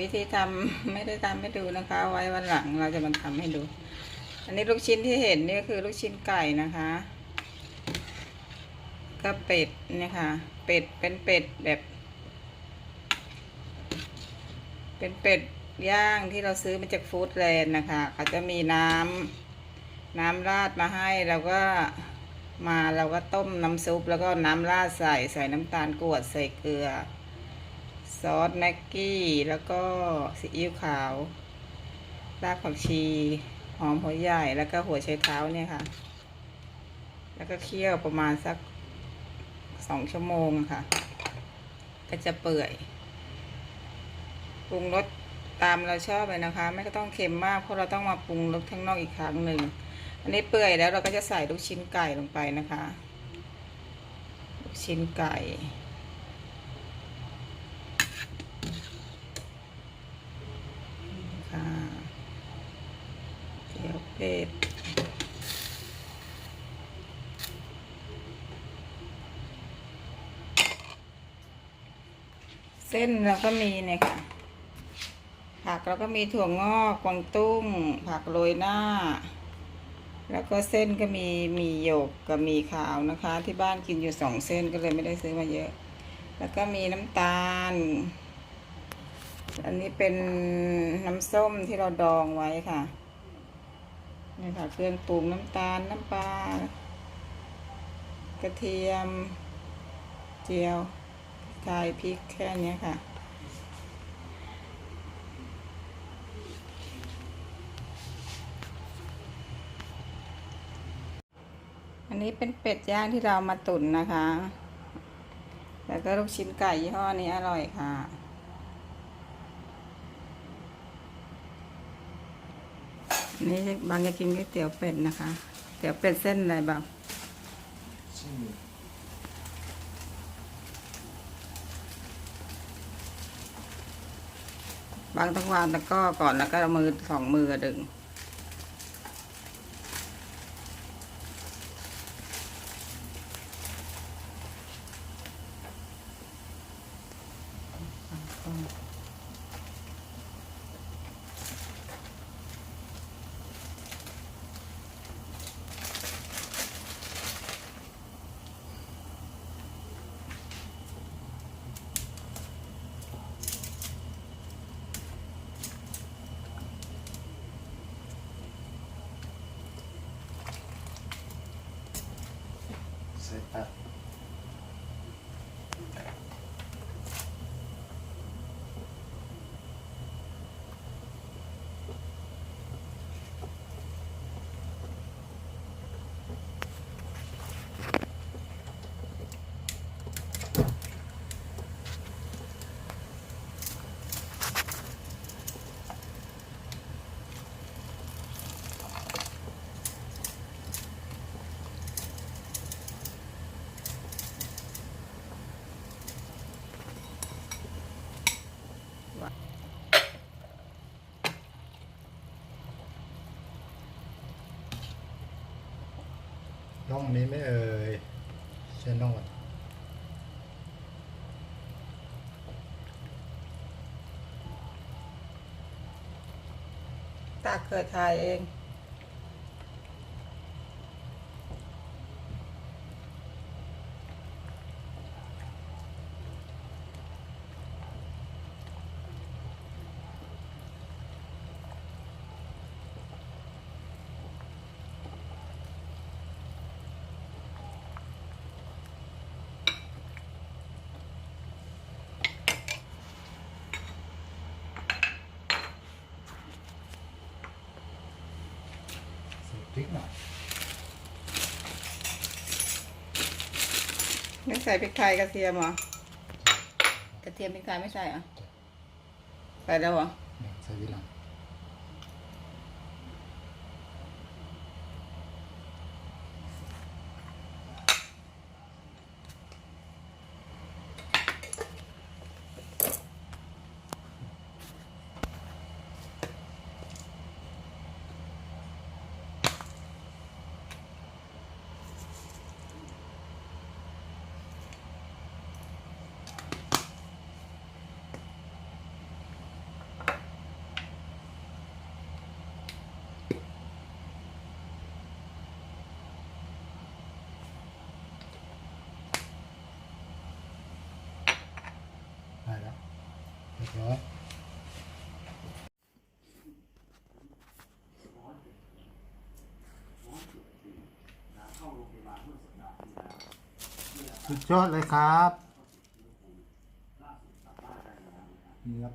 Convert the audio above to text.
วิธีทำไม่ได้ทำให้ดูนะคะ ไว้วันหลังเราจะมาทำให้ดู อันนี้ลูกชิ้นที่เห็นนี่ก็คือลูกชิ้นไก่นะคะก็เป็ดเนี่ยค่ะ เป็ดเป็นเป็ดแบบ เป็นเป็ดย่างที่เราซื้อมาจากฟู้ดแลนด์นะคะเขาจะมีน้ำน้ำราดมาให้เราก็มาเราก็ต้มน้ำซุปแล้วก็น้ำราดใส่ใส่น้ำตาลกรวดใส่เกลือ ซอสแม็กกี้ แล้วก็ซีอิ๊วขาว รากผักชี หอมหัวใหญ่ แล้วก็หัวไชเท้าเนี่ยค่ะ แล้วก็เคี่ยวประมาณสักสองชั่วโมงค่ะ ก็จะเปื่อย ปรุงรสตามเราชอบเลยนะคะ ไม่ก็ต้องเค็มมาก เพราะเราต้องมาปรุงรสข้างนอกอีกครั้งหนึ่ง อันนี้เปื่อยแล้วเราก็จะใส่ลูกชิ้นไก่ลงไปนะคะ ลูกชิ้นไก่ เกี๊ยวเส้นเราก็มีเนี่ยค่ะ ผักเราก็มีถั่วงอกกวางตุ้ง ผักโรยหน้า แล้วก็เส้นก็มีมีหยกกับมีขาวนะคะ ที่บ้านกินอยู่สองเส้นก็เลยไม่ได้ซื้อมาเยอะ แล้วก็มีน้ำตาลอันนี้เป็นน้ำส้มที่เราดองไว้ค่ะ นี่ค่ะเครื่องปรุงน้ำตาลน้ำปลากระเทียม เจียวพริกไทยพริกแค่นี้ค่ะ อันนี้เป็นเป็ดย่างที่เรามาตุ๋นนะคะ แล้วก็ลูกชิ้นไก่ยี่ห้อนี้อร่อยค่ะ นนี้บางจะกินก๋วยเตี๋ยวเป็ดนะคะ เตี๋ยวเป็ดเส้นอะไรบ้างบางต้องวางตะกร้อก่อนแล้วก็มือสองมือดึงเซ ตั ช่องนี้ไม่เอ่ยช่น่องตาเกิดทายเอง พริกหน่อยไม่ใส่พริกไทยกระเทียมเหรอกระเทียมพริกไทยไม่ใส่เหรอใส่แล้วเหรอเนี่ยใส่ทีหลัง สุดยอดเลยครับนี่ครับ